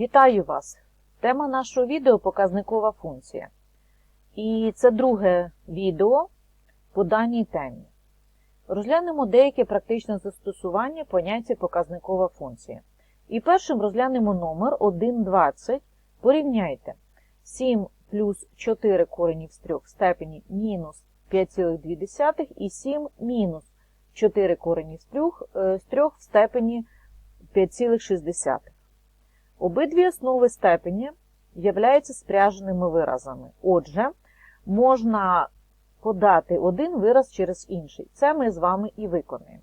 Вітаю вас! Тема нашого відео показникова функція. І це друге відео по даній темі. Розглянемо деяке практичне застосування поняття показникова функція. І першим розглянемо номер 1,20. Порівняйте 7 плюс 4 коренів з 3 в степені мінус 5,2 і 7 мінус 4 корені з 3, з 3 в степені 5,6. Обидві основи степені являються спряженими виразами. Отже, можна подати один вираз через інший. Це ми з вами і виконаємо.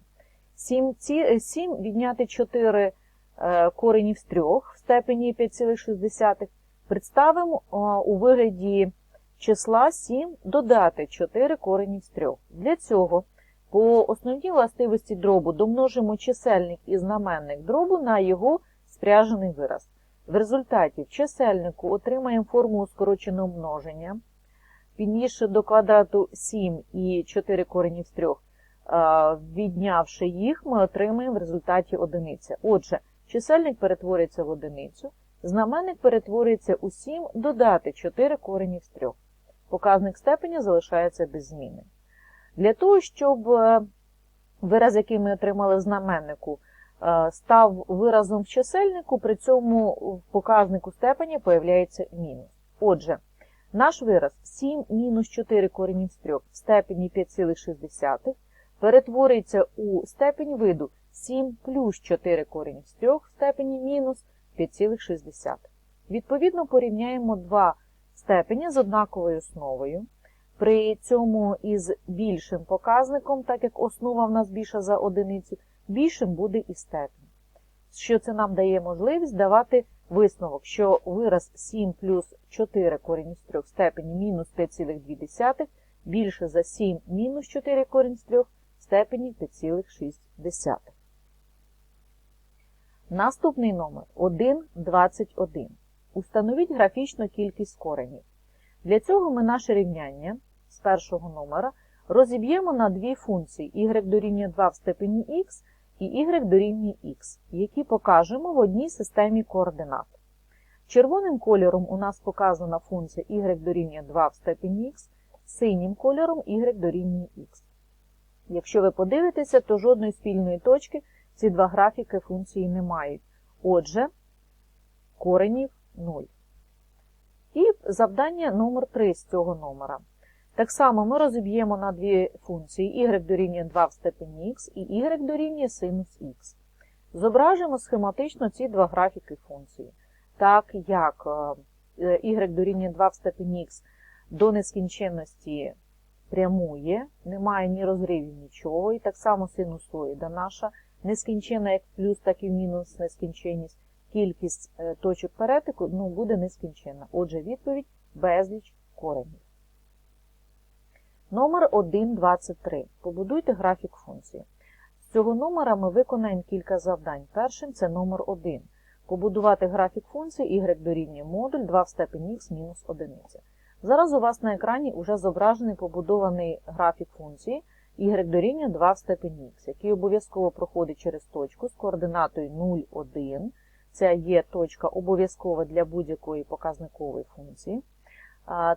7, 7 відняти 4 е, коренів з 3 в степені 5,6 представимо у вигляді числа 7 додати 4 коренів з 3. Для цього по основній властивості дробу домножимо чисельник і знаменник дробу на його спряжений вираз. В результаті в чисельнику отримаємо формулу скороченого множення. Піднісши до квадрату 7 і 4 коренів з 3, віднявши їх, ми отримаємо в результаті одиниця. Отже, чисельник перетворюється в одиницю, знаменник перетворюється у 7, додати 4 коренів з 3. Показник степеня залишається без зміни. Для того, щоб вираз, який ми отримали в знаменнику, став виразом в чисельнику, при цьому в показнику степені появляється мінус. Отже, наш вираз 7 мінус 4 коренів з 3 в степені 5,6 перетворюється у степень виду 7 плюс 4 коренів з 3 в степені мінус 5,6. Відповідно, порівняємо два степені з однаковою основою. При цьому із більшим показником, так як основа в нас більша за одиницю, більшим буде і степень. Що це нам дає можливість давати висновок, що вираз 7 плюс 4 корінь з 3 в степені мінус 5,2 більше за 7 мінус 4 корінь з 3 в степені 5,6. Наступний номер 1,21. Установіть графічну кількість коренів. Для цього ми наше рівняння з першого номера розіб'ємо на дві функції y дорівнює 2 в степені x і y дорівнює x, які покажемо в одній системі координат. Червоним кольором у нас показана функція y дорівнює 2 в степені x, синім кольором y дорівнює x. Якщо ви подивитеся, то жодної спільної точки ці два графіки функції не мають. Отже, коренів 0. І завдання номер 3 з цього номера. Так само ми розіб'ємо на дві функції y дорівнює 2 в степені x і y дорівнює синус x. Зображимо схематично ці два графіки функції. Так як y дорівнює 2 в степені x до нескінченності прямує, немає ні розривів, нічого, і так само синусоїда наша нескінченна як в плюс, так і в мінус нескінченність. Кількість точок перетику ну, буде нескінченна. Отже, відповідь безліч коренів. Номер 1,23. Побудуйте графік функції. З цього номера ми виконаємо кілька завдань. Першим це номер 1. Побудувати графік функції y дорівнює модуль 2 в степені x мінус 1. Зараз у вас на екрані вже зображений побудований графік функції y дорівнює 2 в степені x, який обов'язково проходить через точку з координатою 0, 1. Це є точка обов'язкова для будь-якої показникової функції.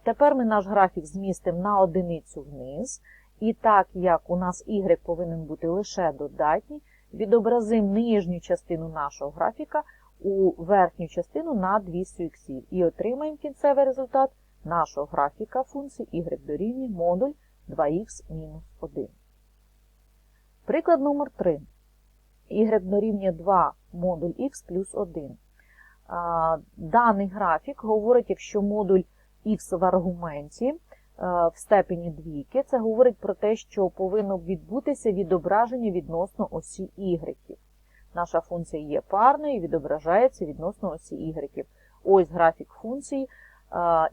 Тепер ми наш графік змістимо на одиницю вниз. І так як у нас y повинен бути лише додатній, відобразимо нижню частину нашого графіка у верхню частину на 200 х і отримаємо кінцевий результат нашого графіка функції y дорівнює модуль 2х-1. Приклад номер 3. y дорівнює 2 модуль х плюс 1. Даний графік говорить, якщо модуль х в аргументі в степені двійки, це говорить про те, що повинно відбутися відображення відносно осі y. Наша функція є парною і відображається відносно осі y. Ось графік функції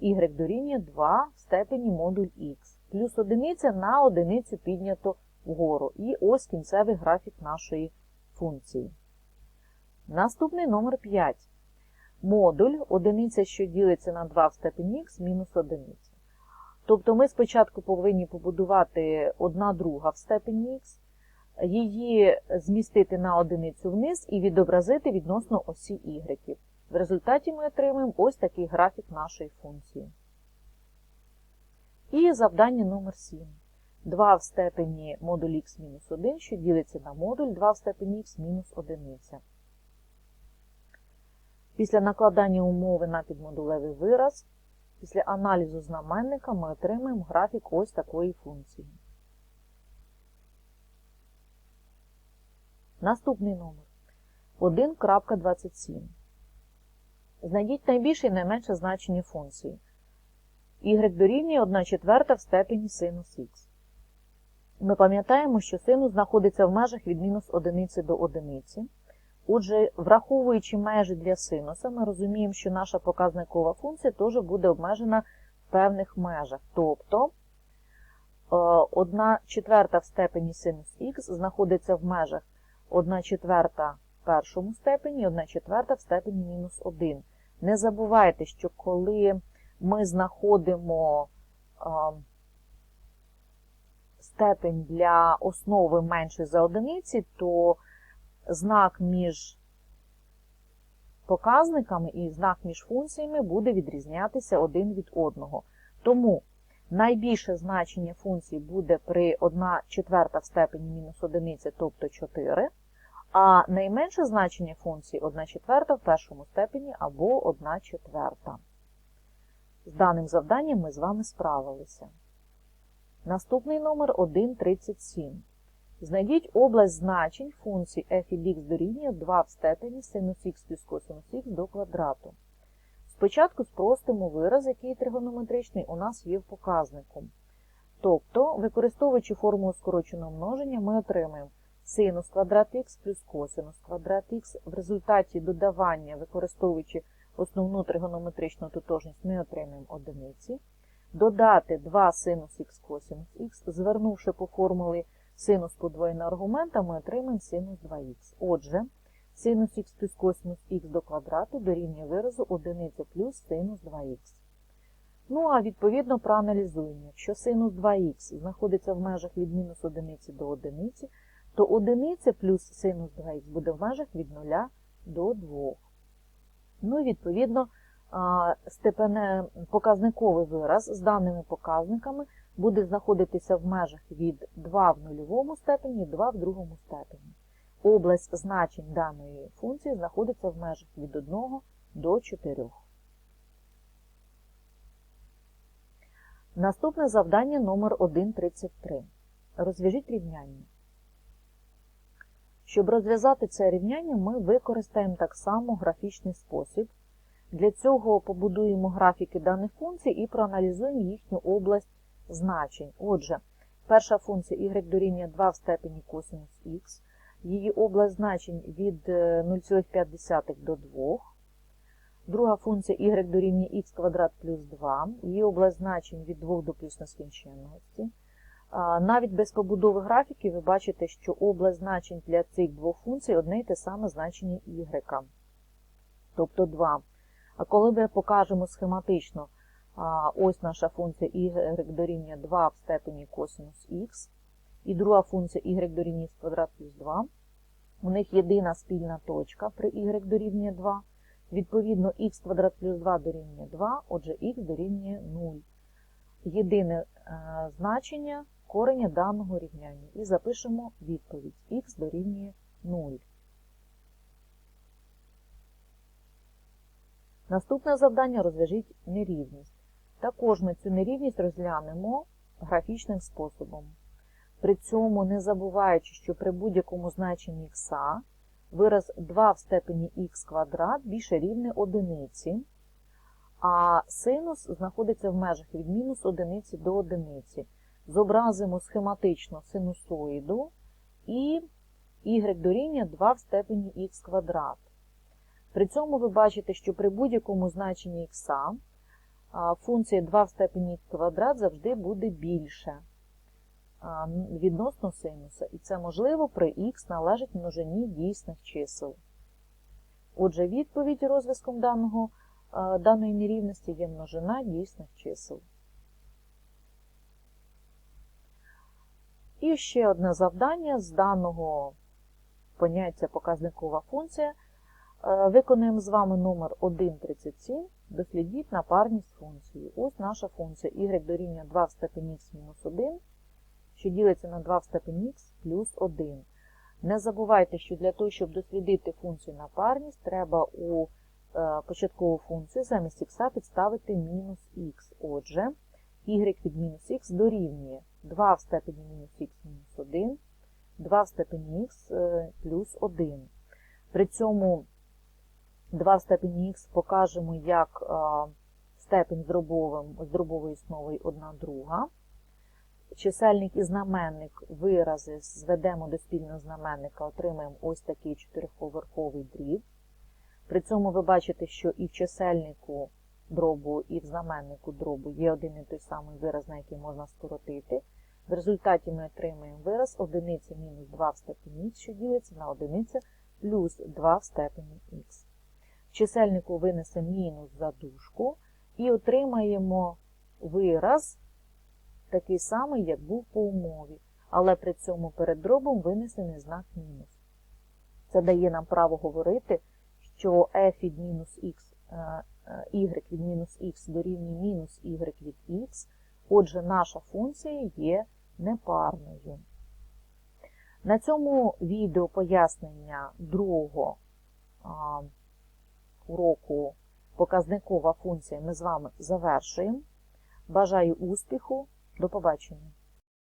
y дорівнює 2 в степені модуль х. Плюс одиниця на одиницю піднято вгору. І ось кінцевий графік нашої функції. Наступний номер 5 модуль одиниця, що ділиться на 2 в степені х, мінус одиниця. Тобто ми спочатку повинні побудувати 1 друга в степені х, її змістити на одиницю вниз і відобразити відносно осі y. В результаті ми отримаємо ось такий графік нашої функції. І завдання номер 7. 2 в степені модуль х мінус 1, що ділиться на модуль 2 в степені х мінус 1. Після накладання умови на підмодулевий вираз, після аналізу знаменника ми отримаємо графік ось такої функції. Наступний номер 1.27. Знайдіть найбільше і найменше значення функції. y дорівнює 1 четверта в степені синус х. Ми пам'ятаємо, що синус знаходиться в межах від мінус 1 до 1. Отже, враховуючи межі для синуса, ми розуміємо, що наша показникова функція теж буде обмежена в певних межах. Тобто 1 четверта в степені синус х знаходиться в межах 1 четверта в першому степені і 1 четверта в степені мінус 1. Не забувайте, що коли ми знаходимо степень для основи менше за одиниці, то знак між показниками і знак між функціями буде відрізнятися один від одного. Тому найбільше значення функції буде при 1 четверта в степені мінус одиниці, тобто 4, а найменше значення функції 1 четверта в першому степені або 1 четверта. З даним завданням ми з вами справилися. Наступний номер 1.37. Знайдіть область значень функцій f від x дорівнює 2 в степені синус х плюс косинус х до квадрату. Спочатку спростимо вираз, який тригонометричний у нас є в показнику. Тобто, використовуючи формулу скороченого множення, ми отримаємо синус квадрат х плюс косинус квадрат х. В результаті додавання, використовуючи основну тригонометричну тотожність, ми отримаємо одиниці. Додати 2 синус х косинус х, звернувши по формулі синус подвоєного аргумента, ми отримаємо синус 2х. Отже, синус х плюс косинус х до квадрату дорівнює виразу 1 плюс синус 2х. Ну, а відповідно проаналізуємо. Якщо синус 2х знаходиться в межах від мінус 1 до 1, то 1 плюс синус 2х буде в межах від 0 до 2. Ну і відповідно степене показниковий вираз з даними показниками буде знаходитися в межах від 2 в нульовому степені, 2 в другому степені. Область значень даної функції знаходиться в межах від 1 до 4. Наступне завдання номер 1.33. Розв'яжіть рівняння. Щоб розв'язати це рівняння, ми використаємо так само графічний спосіб. Для цього побудуємо графіки даних функцій і проаналізуємо їхню область значень. Отже, перша функція y дорівнює 2 в степені косинус х, її область значень від 0,5 е, до 2. Друга функція y дорівнює х квадрат плюс 2, її область значень від 2 до плюс нескінченності. Навіть без побудови графіків ви бачите, що область значень для цих двох функцій одне й те саме значення y, тобто 2. А коли ми покажемо схематично ось наша функція y дорівнює 2 в степені косинус х, і друга функція y дорівнює х квадрат плюс 2, у них єдина спільна точка при y дорівнює 2. Відповідно, х квадрат плюс 2 дорівнює 2, отже, х дорівнює 0. Єдине е, значення кореня даного рівняння. І запишемо відповідь х дорівнює 0. Наступне завдання розв'яжіть нерівність. Також ми цю нерівність розглянемо графічним способом. При цьому не забуваючи, що при будь-якому значенні х вираз 2 в степені х квадрат більше рівне одиниці, а синус знаходиться в межах від мінус одиниці до одиниці. Зобразимо схематично синусоїду і y дорівнює 2 в степені х квадрат. При цьому ви бачите, що при будь-якому значенні х функція 2 в степені квадрат завжди буде більше відносно синуса. І це можливо при х належить множині дійсних чисел. Отже, відповідь розв'язком даного, даної нерівності є множина дійсних чисел. І ще одне завдання з даного поняття показникова функція. Виконуємо з вами номер 1.37. Дослідіть напарність функції. Ось наша функція y дорівнює 2 в степені х мінус 1, що ділиться на 2 в степені х плюс 1. Не забувайте, що для того, щоб дослідити функцію напарність, треба у е, початкову функцію замість х підставити мінус х. Отже, y від мінус х дорівнює 2 в степені мінус х мінус 1, 2 в степені х е, плюс 1. При цьому 2 в степені х покажемо як а, степень з дробовим, з дробовою основою 1 друга. Чисельник і знаменник вирази зведемо до спільного знаменника, отримаємо ось такий чотирьохповерховий дріб. При цьому ви бачите, що і в чисельнику дробу, і в знаменнику дробу є один і той самий вираз, на який можна скоротити. В результаті ми отримаємо вираз 1 мінус 2 в степені х, що ділиться на 1 плюс 2 в степені х. Чисельнику винесемо мінус за дужку і отримаємо вираз такий самий, як був по умові, але при цьому перед дробом винесений знак мінус. Це дає нам право говорити, що f від мінус х, е, е, y від мінус х дорівнює мінус y від х, отже, наша функція є непарною. На цьому відео пояснення другого уроку показникова функція ми з вами завершуємо. Бажаю успіху! До побачення!